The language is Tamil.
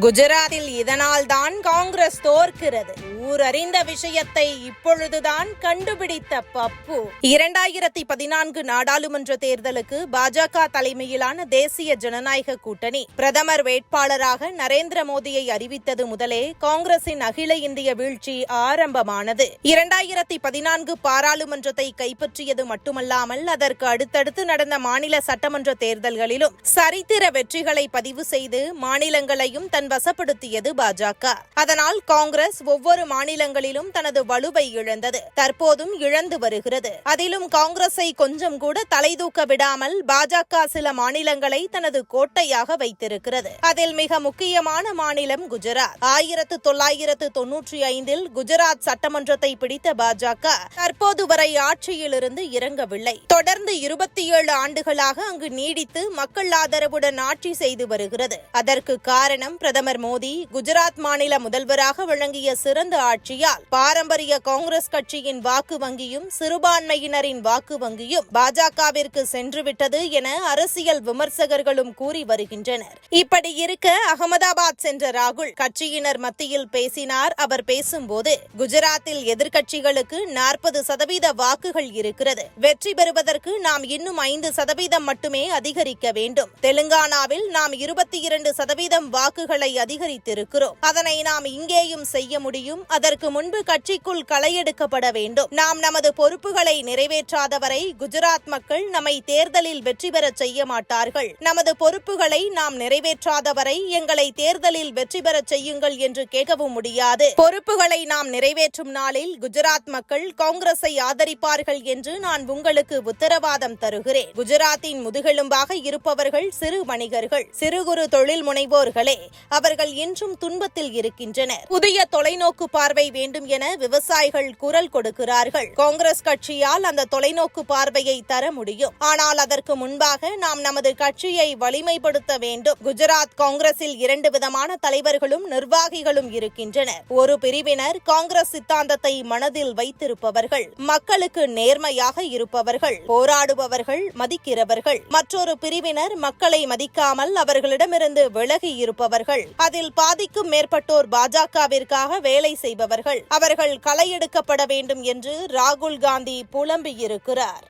குஜராத்தில் இதனால்தான் காங்கிரஸ் தோற்கிறது. ஊரறிந்த விஷயத்தை இப்பொழுதுதான் கண்டுபிடித்த பப்பு. இரண்டாயிரத்தி பதினான்கு நாடாளுமன்ற தேர்தலுக்கு பாஜக தலைமையிலான தேசிய ஜனநாயக கூட்டணி பிரதமர் வேட்பாளராக நரேந்திர மோடியை அறிவித்தது முதலே காங்கிரசின் அகில இந்திய வீழ்ச்சி ஆரம்பமானது. இரண்டாயிரத்தி பதினான்கு பாராளுமன்றத்தை கைப்பற்றியது மட்டுமல்லாமல் அதற்கு அடுத்தடுத்து நடந்த மாநில சட்டமன்ற தேர்தல்களிலும் சரித்திர வெற்றிகளை பதிவு செய்து மாநிலங்களையும் தன் தன் வசப்படுத்தியது பாஜக. அதனால் காங்கிரஸ் ஒவ்வொரு மாநிலங்களிலும் தனது வலுவை இழந்தது. தற்போதும் இழந்து வருகிறது. அதிலும் காங்கிரஸை கொஞ்சம் கூட தலைதூக்க விடாமல் பாஜக சில மாநிலங்களை தனது கோட்டையாக வைத்திருக்கிறது. அதில் மிக முக்கியமான மாநிலம் குஜராத். ஆயிரத்து தொள்ளாயிரத்து தொன்னூற்றி ஐந்தில் குஜராத் சட்டமன்றத்தை பிடித்த பாஜக தற்போது வரை ஆட்சியிலிருந்து இறங்கவில்லை. தொடர்ந்து இருபத்தி ஏழு ஆண்டுகளாக அங்கு நீடித்து மக்கள் ஆதரவுடன் ஆட்சி செய்து வருகிறது. அதற்கு காரணம் பிரதமர் மோடி குஜராத் மாநில முதல்வராக வழங்கிய சிறந்த ஆட்சியால் பாரம்பரிய காங்கிரஸ் கட்சியின் வாக்கு வங்கியும் சிறுபான்மையினரின் வாக்கு வங்கியும் பாஜகவிற்கு சென்றுவிட்டது என அரசியல் விமர்சகர்களும் கூறி வருகின்றனர். இப்படி இருக்க அகமதாபாத் சென்ற ராகுல் கட்சியினர் மத்தியில் பேசினார். அவர் பேசும்போது குஜராத்தில் எதிர்க்கட்சிகளுக்கு நாற்பது சதவீத வாக்குகள் இருக்கிறது. வெற்றி பெறுவதற்கு நாம் இன்னும் ஐந்து சதவீதம் மட்டுமே அதிகரிக்க வேண்டும். தெலுங்கானாவில் நாம் இருபத்தி இரண்டு சதவீதம் வாக்குகளை அதிகரித்திருக்கிறோம். அதனை நாம் இங்கேயும் செய்ய முடியும். அதற்கு முன்பு கட்சிக்குள் களையெடுக்கப்பட வேண்டும். நாம் நமது பொறுப்புகளை நிறைவேற்றாதவரை குஜராத் மக்கள் நம்மை தேர்தலில் வெற்றி பெறச் செய்ய மாட்டார்கள். நமது பொறுப்புகளை நாம் நிறைவேற்றாதவரை எங்களை தேர்தலில் வெற்றி பெறச் செய்யுங்கள் என்று கேட்கவும் முடியாது. பொறுப்புகளை நாம் நிறைவேற்றும் நாளில் குஜராத் மக்கள் காங்கிரஸை ஆதரிப்பார்கள் என்று நான் உங்களுக்கு உத்தரவாதம் தருகிறேன். குஜராத்தின் முதுகெலும்பாக இருப்பவர்கள் சிறு வணிகர்கள் சிறு குறு தொழில் முனைவோர்களே அவர்கள் இன்றும் துன்பத்தில் இருக்கின்றனர். புதிய தொலைநோக்கு பார்வை வேண்டும் என விவசாயிகள் குரல் கொடுக்கிறார்கள். காங்கிரஸ் கட்சியால் அந்த தொலைநோக்கு பார்வையை தர முடியும். ஆனால் அதற்கு முன்பாக நாம் நமது கட்சியை வலிமைப்படுத்த வேண்டும். குஜராத் காங்கிரஸில் இரண்டு விதமான தலைவர்களும் நிர்வாகிகளும் இருக்கின்றனர். ஒரு பிரிவினர் காங்கிரஸ் சித்தாந்தத்தை மனதில் வைத்திருப்பவர்கள் மக்களுக்கு நேர்மையாக இருப்பவர்கள் போராடுபவர்கள் மதிக்கிறவர்கள். மற்றொரு பிரிவினர் மக்களை மதிக்காமல் அவர்களிடமிருந்து விலகி இருப்பவர்கள். அதில் பாதிக்கும் மேற்பட்டோர் பாஜகவிற்காக வேலை செய்பவர்கள். அவர்கள் களையெடுக்கப்பட வேண்டும் என்று ராகுல் காந்தி புலம்பியிருக்கிறார்.